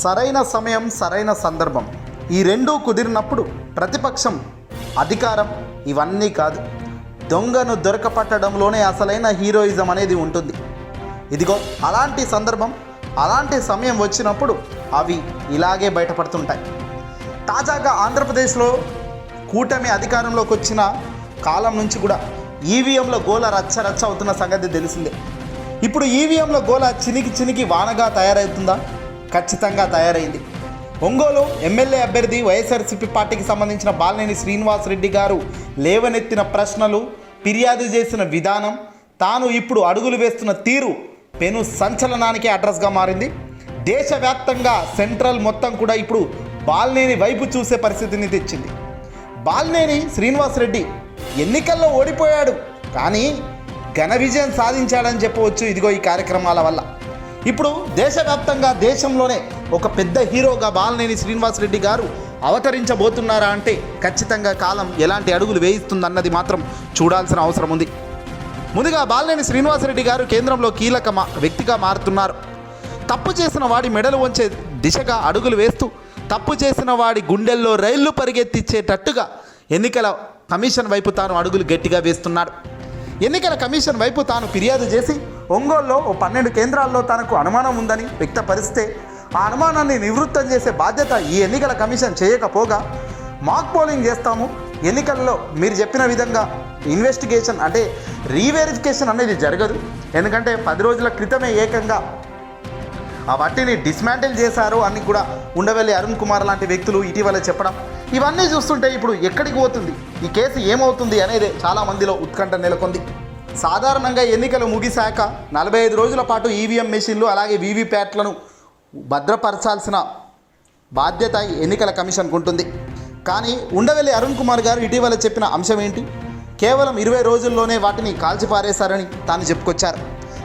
సరైన సమయం సరైన సందర్భం. ఈ రెండూ కుదిరినప్పుడు ప్రతిపక్షం అధికారం ఇవన్నీ కాదు. దొంగను దొరకపట్టడంలోనే అసలైన హీరోయిజం అనేది ఉంటుంది. ఇదిగో అలాంటి సందర్భం అలాంటి సమయం వచ్చినప్పుడు అవి ఇలాగే బయటపడుతుంటాయి. తాజాగా ఆంధ్రప్రదేశ్లో కూటమి అధికారంలోకి వచ్చిన కాలం నుంచి కూడా ఈవీఎంలో గోల రచ్చ రచ్చ అవుతున్న సంగతి తెలిసిందే. ఇప్పుడు ఈవీఎంలో గోల చినికి చినికి వానగా తయారవుతుందా? ఖచ్చితంగా తయారైంది. ఒంగోలు ఎమ్మెల్యే అభ్యర్థి వైఎస్ఆర్సీపీ పార్టీకి సంబంధించిన బాలినేని శ్రీనివాస్ రెడ్డి గారు లేవనెత్తిన ప్రశ్నలు ఫిర్యాదు చేసిన విధానం తాను ఇప్పుడు అడుగులు వేస్తున్న తీరు పెను సంచలనానికి అడ్రస్గా మారింది. దేశవ్యాప్తంగా సెంట్రల్ మొత్తం కూడా ఇప్పుడు బాలినేని వైపు చూసే పరిస్థితిని తెచ్చింది. బాలినేని శ్రీనివాస్ రెడ్డి ఎన్నికల్లో ఓడిపోయాడు కానీ ఘన విజయం సాధించాడని చెప్పవచ్చు ఇదిగో ఈ కార్యక్రమాల వల్ల. ఇప్పుడు దేశవ్యాప్తంగా దేశంలోనే ఒక పెద్ద హీరోగా బాలనేని శ్రీనివాస్ రెడ్డి గారు అవతరించబోతున్నారా అంటే ఖచ్చితంగా కాలం ఎలాంటి అడుగులు వేయిస్తుందన్నది మాత్రం చూడాల్సిన అవసరం ఉంది. ముందుగా బాలనేని శ్రీనివాసరెడ్డి గారు కేంద్రంలో కీలక వ్యక్తిగా మారుతున్నారు. తప్పు చేసిన వాడి మెడలు వంచే దిశగా అడుగులు వేస్తూ తప్పు చేసిన వాడి గుండెల్లో రైళ్ళు పరిగెత్తించేటట్టుగా ఎన్నికల కమిషన్ వైపు తాను అడుగులు గట్టిగా వేస్తున్నాడు. ఎన్నికల కమిషన్ వైపు తాను ఫిర్యాదు చేసి ఒంగోలులో ఓ పన్నెండు కేంద్రాల్లో తనకు అనుమానం ఉందని వ్యక్తపరిస్తే ఆ అనుమానాన్ని నివృత్తం చేసే బాధ్యత ఈ ఎన్నికల కమిషన్ చేయకపోగా మాక్ పోలింగ్ చేస్తాము. ఎన్నికల్లో మీరు చెప్పిన విధంగా ఇన్వెస్టిగేషన్ అంటే రీవెరిఫికేషన్ అనేది జరగదు. ఎందుకంటే పది రోజుల క్రితమే ఏకంగా ఆ వాటిని డిస్మాంటిల్ చేశారు అని కూడా ఉండవల్లి అరుణ్ కుమార్ లాంటి వ్యక్తులు ఇటీవల చెప్పడం. ఇవన్నీ చూస్తుంటే ఇప్పుడు ఎక్కడికి పోతుంది? ఈ కేసు ఏమవుతుంది అనేది చాలా మందిలో ఉత్కంఠ నెలకొంది. సాధారణంగా ఎన్నికలు ముగిశాక నలభై ఐదు రోజుల పాటు ఈవీఎం మెషిన్లు అలాగే వీవీప్యాట్లను భద్రపరచాల్సిన బాధ్యత ఎన్నికల కమిషన్కు ఉంటుంది. కానీ ఉండవల్లి అరుణ్ కుమార్ గారు ఇటీవల చెప్పిన అంశం ఏంటి? కేవలం ఇరవై రోజుల్లోనే వాటిని కాల్చిపారేశారని తాను చెప్పుకొచ్చారు.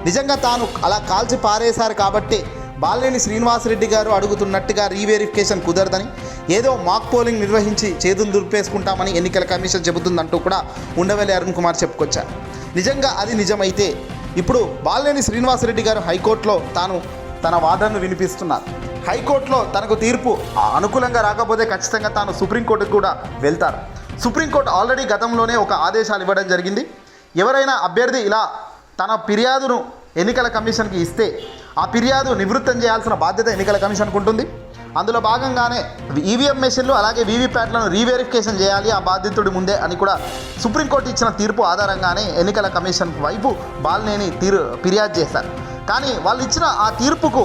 నిజంగా తాను అలా కాల్చి పారేశారు కాబట్టి బాలినేని శ్రీనివాసరెడ్డి గారు అడుగుతున్నట్టుగా రీవెరిఫికేషన్ కుదరదని ఏదో మాక్ పోలింగ్ నిర్వహించి చేతులు దుర్పేసుకుంటామని ఎన్నికల కమిషన్ చెబుతుందంటూ కూడా ఉండవల్లి అరుణ్ కుమార్ చెప్పుకొచ్చారు. నిజంగా అది నిజమైతే ఇప్పుడు బాలినేని శ్రీనివాసరెడ్డి గారు హైకోర్టులో తాను తన వాదనను వినిపిస్తున్నారు. హైకోర్టులో తనకు తీర్పు అనుకూలంగా రాకపోతే ఖచ్చితంగా తాను సుప్రీంకోర్టుకు కూడా వెళ్తారు. సుప్రీంకోర్టు ఆల్రెడీ గతంలోనే ఒక ఆదేశాలు ఇవ్వడం జరిగింది. ఎవరైనా అభ్యర్థి ఇలా తన ఫిర్యాదును ఎన్నికల కమిషన్కి ఇస్తే ఆ ఫిర్యాదు నివృత్తం చేయాల్సిన బాధ్యత ఎన్నికల కమిషన్కు ఉంటుంది అందులో భాగంగానే ఈవీఎం మెషిన్లు అలాగే వీవీప్యాట్లను రీవెరిఫికేషన్ చేయాలి ఆ బాధితుడి ముందే అని కూడా సుప్రీంకోర్టు ఇచ్చిన తీర్పు ఆధారంగానే ఎన్నికల కమిషన్ వైపు బాలినేని తీరు ఫిర్యాదు చేశారు. కానీ వాళ్ళు ఇచ్చిన ఆ తీర్పుకు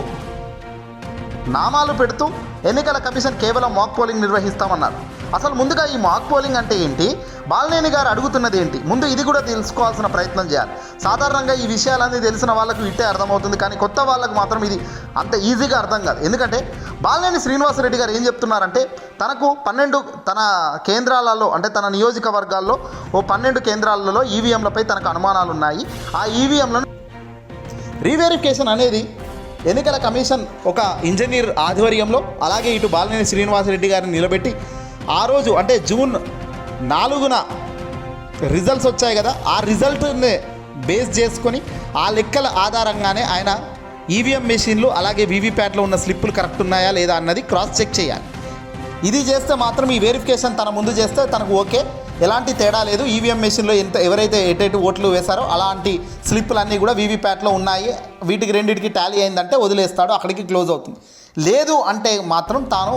నామాలు పెడుతూ ఎన్నికల కమిషన్ కేవలం మాక్ పోలింగ్ నిర్వహిస్తామన్నారు. అసలు ముందుగా ఈ మాక్ పోలింగ్ అంటే ఏంటి? బాలనేని గారు అడుగుతున్నది ఏంటి? ముందు ఇది కూడా తెలుసుకోవాల్సిన ప్రయత్నం చేయాలి. సాధారణంగా ఈ విషయాలన్నీ తెలిసిన వాళ్ళకు ఇట్టే అర్థమవుతుంది కానీ కొత్త వాళ్ళకు మాత్రం ఇది అంత ఈజీగా అర్థం కాదు. ఎందుకంటే బాలనేని శ్రీనివాసరెడ్డి గారు ఏం చెప్తున్నారంటే తనకు పన్నెండు తన కేంద్రాలలో అంటే తన నియోజకవర్గాల్లో ఓ పన్నెండు కేంద్రాలలో ఈవీఎంలపై తనకు అనుమానాలు ఉన్నాయి ఆ ఈవీఎంలను రీవెరిఫికేషన్ అనేది ఎన్నికల కమిషన్ ఒక ఇంజనీర్ ఆధ్వర్యంలో అలాగే ఇటు బాలినేని శ్రీనివాసరెడ్డి గారిని నిలబెట్టి ఆ రోజు అంటే జూన్ నాలుగున రిజల్ట్స్ వచ్చాయి కదా. ఆ రిజల్ట్ని బేస్ చేసుకొని ఆ లెక్కల ఆధారంగానే ఆయన ఈవీఎం మెషిన్లు అలాగే వీవీప్యాట్లో ఉన్న స్లిప్పులు కరెక్ట్ ఉన్నాయా లేదా అన్నది క్రాస్ చెక్ చేయాలి. ఇది చేస్తే మాత్రం ఈ వెరిఫికేషన్ తన ముందు చేస్తే తనకు ఓకే. ఎలాంటి తేడా లేదు. ఈవీఎం మెషిన్లో ఎంత ఎవరైతే ఎటెటు ఓట్లు వేశారో అలాంటి స్లిప్పులన్నీ కూడా వీవీప్యాట్లో ఉన్నాయి. వీటికి రెండింటికి టాలీ అయిందంటే వదిలేస్తాడు. అక్కడికి క్లోజ్ అవుతుంది. లేదు అంటే మాత్రం తాను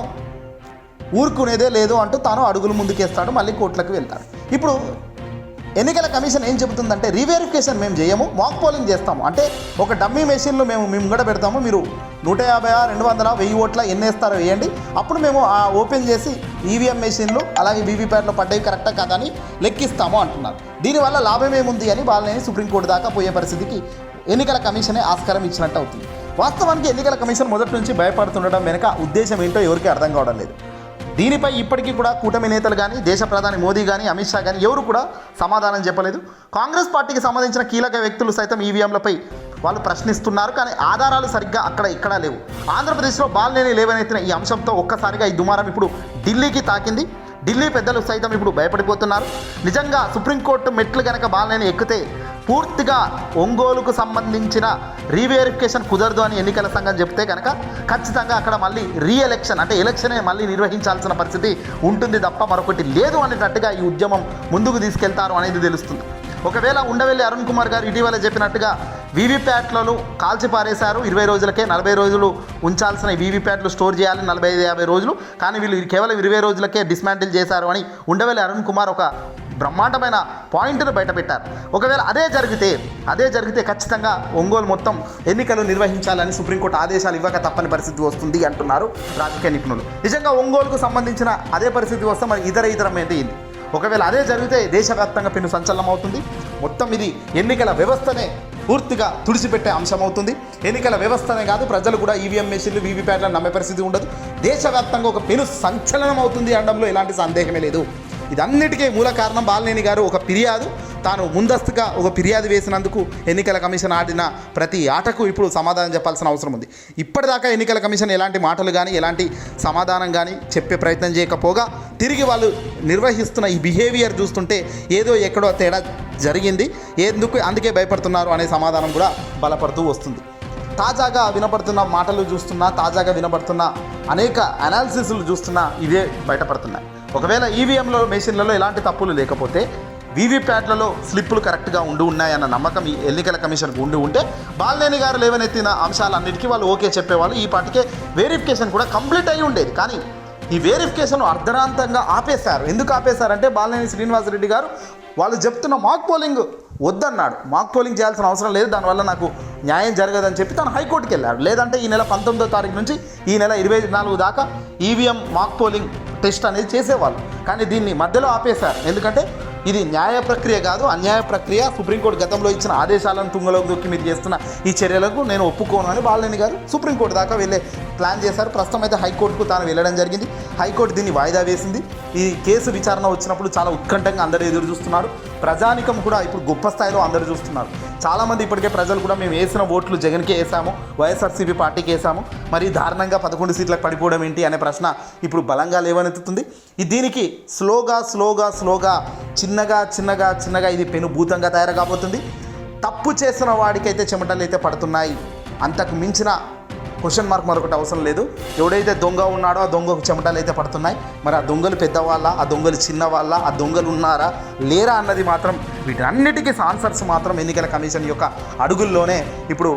ఊరుకునేదే లేదు అంటూ తాను అడుగులు ముందుకేస్తాడు మళ్ళీ కోర్టులకు వెళ్తాడు. ఇప్పుడు ఎన్నికల కమిషన్ ఏం చెబుతుందంటే రీవెరిఫికేషన్ మేము చేయము మాక్ పోలింగ్ చేస్తాము అంటే ఒక డమ్మీ మెషిన్లు మేము మేము కూడా పెడతాము మీరు నూట యాభై రెండు వందల వెయ్యి ఓట్ల ఎన్ని వేస్తారో వేయండి. అప్పుడు మేము ఆ ఓపెన్ చేసి ఈవీఎం మెషిన్లు అలాగే వీవీప్యాట్లు పడ్డవి కరెక్టా కాదా అని లెక్కిస్తాము అంటున్నారు. దీనివల్ల లాభం ఏముంది అని వాళ్ళని సుప్రీంకోర్టు దాకా పోయే పరిస్థితికి ఎన్నికల కమిషనే ఆస్కారం ఇచ్చినట్టు అవుతుంది. వాస్తవానికి ఎన్నికల కమిషన్ మొదటి నుంచి భయపడుతుండడం వెనుక ఉద్దేశం ఏంటో ఎవరికీ అర్థం కావడం లేదు. దీనిపై ఇప్పటికీ కూడా కూటమి నేతలు కానీ దేశ ప్రధాని మోదీ కానీ అమిత్ షా కానీ ఎవరు కూడా సమాధానం చెప్పలేదు. కాంగ్రెస్ పార్టీకి సంబంధించిన కీలక వ్యక్తులు సైతం ఈవీఎంలపై వాళ్ళు ప్రశ్నిస్తున్నారు. కానీ ఆధారాలు సరిగ్గా అక్కడ ఇక్కడ లేవు. ఆంధ్రప్రదేశ్లో బాలనేని లేవనెత్తిన ఈ అంశంతో ఒక్కసారిగా ఈ దుమారం ఇప్పుడు ఢిల్లీకి తాకింది. ఢిల్లీ పెద్దలు సైతం ఇప్పుడు భయపడిపోతున్నారు. నిజంగా సుప్రీంకోర్టు మెట్లు గనక బాలనేని ఎక్కితే పూర్తిగా ఒంగోలుకు సంబంధించిన రీవెరిఫికేషన్ కుదరదు అని ఎన్నికల సంఘం చెప్తే కనుక ఖచ్చితంగా అక్కడ మళ్ళీ రీ ఎలక్షన్ అంటే ఎలక్షనే మళ్ళీ నిర్వహించాల్సిన పరిస్థితి ఉంటుంది తప్ప మరొకటి లేదు అనేటట్టుగా ఈ ఉద్యమం ముందుకు తీసుకెళ్తారు అనేది తెలుస్తుంది. ఒకవేళ ఉండవెల్లి అరుణ్ కుమార్ గారు ఇటీవల చెప్పినట్టుగా వీవీప్యాట్లను కాల్చి పారేశారు. ఇరవై రోజులకే నలభై రోజులు ఉంచాల్సిన వీవీప్యాట్లు స్టోర్ చేయాలి. నలభై ఐదు యాభై రోజులు. కానీ వీళ్ళు కేవలం ఇరవై రోజులకే డిస్మాంటిల్ చేశారు అని ఉండవల్లి అరుణ్ కుమార్ ఒక బ్రహ్మాండమైన పాయింట్ను బయటపెట్టారు. ఒకవేళ అదే జరిగితే అదే జరిగితే ఖచ్చితంగా ఒంగోలు మొత్తం ఎన్నికలు నిర్వహించాలని సుప్రీంకోర్టు ఆదేశాలు ఇవ్వక తప్పని పరిస్థితి వస్తుంది అంటున్నారు రాజకీయ నిపుణులు. నిజంగా ఒంగోలుకు సంబంధించిన అదే పరిస్థితి వస్తే మరి ఇతర ఇతరం ఇది ఒకవేళ అదే జరిగితే దేశవ్యాప్తంగా పెను సంచలనం అవుతుంది. మొత్తం ఇది ఎన్నికల వ్యవస్థనే పూర్తిగా తుడిచిపెట్టే అంశం అవుతుంది ఎన్నికల వ్యవస్థనే కాదు ప్రజలు కూడా ఈవీఎం మెషిన్లు వీవీప్యాట్లను నమ్మే పరిస్థితి ఉండదు. దేశవ్యాప్తంగా ఒక పెను సంచలనం అవుతుంది అనడంలో ఎలాంటి సందేహమే లేదు. ఇదన్నిటికీ మూల కారణం బాలనేని గారు ఒక ఫిర్యాదు. తాను ముందస్తుగా ఒక ఫిర్యాదు వేసినందుకు ఎన్నికల కమిషన్ ఆడిన ప్రతి ఆటకు ఇప్పుడు సమాధానం చెప్పాల్సిన అవసరం ఉంది. ఇప్పటిదాకా ఎన్నికల కమిషన్ ఎలాంటి మాటలు కానీ ఎలాంటి సమాధానం కానీ చెప్పే ప్రయత్నం చేయకపోగా తిరిగి వాళ్ళు నిర్వహిస్తున్న ఈ బిహేవియర్ చూస్తుంటే ఏదో ఎక్కడో తేడా జరిగింది. ఎందుకు అందుకే భయపడుతున్నారు అనే సమాధానం కూడా బలపడుతూ వస్తుంది. తాజాగా వినపడుతున్న మాటలు చూస్తున్నా తాజాగా వినపడుతున్న అనేక అనాలిసిస్లు చూస్తున్నా ఇవే బయటపడుతున్నాయి. ఒకవేళ ఈవీఎంలో మెషిన్లలో ఎలాంటి తప్పులు లేకపోతే వీవీప్యాట్లలో స్లిప్పులు కరెక్ట్గా ఉండి ఉన్నాయన్న నమ్మకం ఈ ఎన్నికల కమిషన్కు ఉండి ఉంటే బాలినేని గారు లేవనెత్తిన అంశాలన్నిటికీ వాళ్ళు ఓకే చెప్పేవాళ్ళు. ఈ పాటికే వెరిఫికేషన్ కూడా కంప్లీట్ అయి ఉండేది. కానీ ఈ వెరిఫికేషన్ అర్ధరాంతంగా ఆపేశారు. ఎందుకు ఆపేశారంటే బాలినేని శ్రీనివాసరెడ్డి గారు వాళ్ళు చెప్తున్న మాక్ పోలింగ్ వద్దన్నాడు. మాక్ పోలింగ్ చేయాల్సిన అవసరం లేదు. దానివల్ల నాకు న్యాయం జరగదని చెప్పి తను హైకోర్టుకి వెళ్ళాడు. లేదంటే ఈ నెల పంతొమ్మిదో తారీఖు నుంచి ఈ నెల ఇరవై నాలుగు దాకా ఈవీఎం మాక్ పోలింగ్ టెస్ట్ అనేది చేసేవాళ్ళు. కానీ దీన్ని మధ్యలో ఆపేశారు. ఎందుకంటే ఇది న్యాయ ప్రక్రియ కాదు అన్యాయ ప్రక్రియ. సుప్రీంకోర్టు గతంలో ఇచ్చిన ఆదేశాలను తుంగలోకి దొక్కి మీరు చేస్తున్న ఈ చర్యలకు నేను ఒప్పుకోను అని బాలనేని గారు సుప్రీంకోర్టు దాకా వెళ్ళే ప్లాన్ చేశారు. ప్రస్తుతం అయితే హైకోర్టుకు తాను వెళ్ళడం జరిగింది. హైకోర్టు దీన్ని వాయిదా వేసింది. ఈ కేసు విచారణ వచ్చినప్పుడు చాలా ఉత్కంఠంగా అందరూ ఎదురు చూస్తున్నారు. ప్రజానికం కూడా ఇప్పుడు గొప్ప స్థాయిలో అందరూ చూస్తున్నారు. చాలామంది ఇప్పటికే ప్రజలు కూడా మేము వేసిన ఓట్లు జగన్కే వేసాము వైఎస్ఆర్సీపీ పార్టీకి వేసాము. మరి దారుణంగా పదకొండు సీట్లకు పడిపోవడం ఏంటి అనే ప్రశ్న ఇప్పుడు బలంగా లేవనెత్తుతుంది. ఈ దీనికి స్లోగా స్లోగా స్లోగా చిన్నగా చిన్నగా చిన్నగా ఇది పెనుభూతంగా తయారు కాబోతుంది. తప్పు చేసిన వాడికైతే చెమటలు అయితే పడుతున్నాయి. అంతకు మించిన క్వశ్చన్ మార్క్ మరొకటి అవసరం లేదు. ఎవడైతే దొంగ ఉన్నాడో ఆ దొంగకు చెమటలు అయితే పడుతున్నాయి. మరి ఆ దొంగలు పెద్దవాళ్ళ? ఆ దొంగలు చిన్నవాళ్ళ? ఆ దొంగలు ఉన్నారా? లేరా అన్నది మాత్రం వీటన్నిటికీ ఆన్సర్స్ మాత్రం ఎన్నికల కమిషన్ యొక్క అడుగుల్లోనే ఇప్పుడు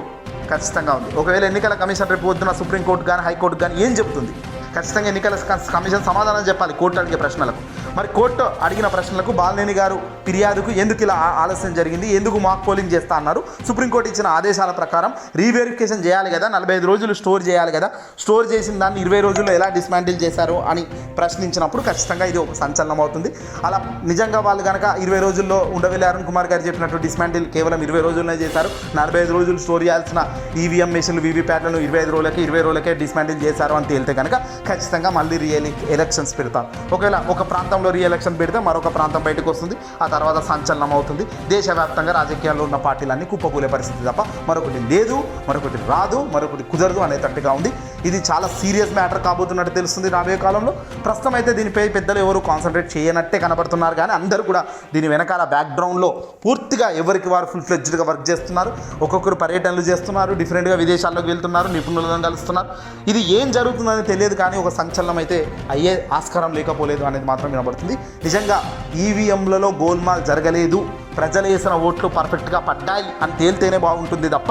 ఖచ్చితంగా ఉంది. ఒకవేళ ఎన్నికల కమిషన్ రేపు పొద్దున సుప్రీంకోర్టు కానీ హైకోర్టు కానీ ఏం చెబుతుంది? ఖచ్చితంగా ఎన్నికల కమిషన్ సమాధానం చెప్పాలి కోర్టు అడిగే ప్రశ్నలకు. మరి కోర్టు అడిగిన ప్రశ్నలకు బాలినేని గారు ఫిర్యాదుకు ఎందుకు ఇలా ఆలస్యం జరిగింది ఎందుకు మాక్ పోలింగ్ చేస్తా అన్నారు. సుప్రీంకోర్టు ఇచ్చిన ఆదేశాల ప్రకారం రీవెరిఫికేషన్ చేయాలి కదా నలభై ఐదు రోజులు స్టోర్ చేయాలి కదా. స్టోర్ చేసిన దాన్ని ఇరవై రోజుల్లో ఎలా డిస్మాంటిల్ చేశారు అని ప్రశ్నించినప్పుడు ఖచ్చితంగా ఇది ఒక సంచలనం అవుతుంది. అలా నిజంగా వాళ్ళు కనుక ఇరవై రోజుల్లో ఉండవెల్లి అరుణ్ కుమార్ గారు చెప్పినట్టు డిస్మాంటిల్ కేవలం ఇరవై రోజుల్లోనే చేశారు. నలభై ఐదు రోజులు స్టోర్ చేయాల్సిన ఈవీఎం మెషిన్లు వీవీప్యాట్లను ఇరవై ఐదు రోజులకే ఇరవై రోజులకే డిస్మాంటిల్ చేశారు అని తేలితే కనుక ఖచ్చితంగా మళ్ళీ రియల్ ఎలక్షన్స్ పెడతారు. ఒకవేళ ఒక ప్రాంతంలో రీ ఎలక్షన్ పెడితే మరొక ప్రాంతం బయటకు వస్తుంది. ఆ తర్వాత సంచలనం అవుతుంది. దేశవ్యాప్తంగా రాజకీయాల్లో ఉన్న పార్టీలన్నీ కుప్పకూలే పరిస్థితి తప్ప మరొకటి లేదు మరొకటి రాదు మరొకటి కుదరదు అనేటట్టుగా ఉంది. ఇది చాలా సీరియస్ మ్యాటర్ కాబోతున్నట్టు తెలుస్తుంది రాబోయే కాలంలో. ప్రస్తుతం అయితే దీనిపై పెద్దలు ఎవరు కాన్సన్ట్రేట్ చేయనట్టే కనబడుతున్నారు. కానీ అందరూ కూడా దీని వెనకాల బ్యాక్గ్రౌండ్లో పూర్తిగా ఎవరికి వారు ఫుల్ ఫ్లెడ్జ్డ్గా వర్క్ చేస్తున్నారు. ఒక్కొక్కరు పర్యటనలు చేస్తున్నారు డిఫరెంట్గా విదేశాల్లోకి వెళ్తున్నారు నిపుణులను కలుస్తున్నారు. ఇది ఏం జరుగుతుందని తెలియదు కానీ ఒక సంచలనం అయితే అయ్యే ఆస్కారం లేకపోలేదు అనేది మాత్రం వినబడుతుంది. నిజంగా ఈవీఎంలలో గోల్మాల్ జరగలేదు. ప్రజలు వేసిన ఓట్లు పర్ఫెక్ట్గా పడ్డాయి అని తేలితేనే బాగుంటుంది తప్ప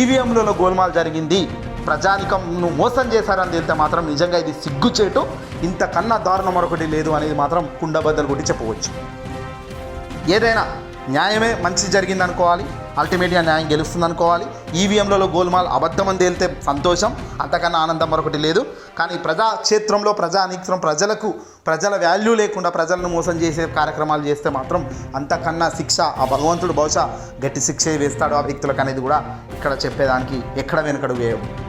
ఈవీఎంలలో గోల్మాల్ జరిగింది. ప్రజానికంను మోసం చేశారని తేలితే మాత్రం నిజంగా ఇది సిగ్గుచేటు. ఇంతకన్నా దారుణం మరొకటి లేదు అనేది మాత్రం కుండబద్దలు కొట్టి చెప్పవచ్చు. ఏదైనా న్యాయమే మంచి జరిగింది అనుకోవాలి అల్టిమేట్గా న్యాయం గెలుస్తుంది అనుకోవాలి ఈవీఎంలలో గోల్మాల్ అబద్ధం అని తేలితే సంతోషం అంతకన్నా ఆనందం మరొకటి లేదు. కానీ ప్రజా క్షేత్రంలో ప్రజా ప్రజలకు ప్రజల వాల్యూ లేకుండా ప్రజలను మోసం చేసే కార్యక్రమాలు చేస్తే మాత్రం అంతకన్నా శిక్ష ఆ భగవంతుడు బహుశా గట్టి శిక్ష వేస్తాడు ఆ వ్యక్తులకు అనేది కూడా ఇక్కడ చెప్పేదానికి ఎక్కడ వెనుకడు వేయవు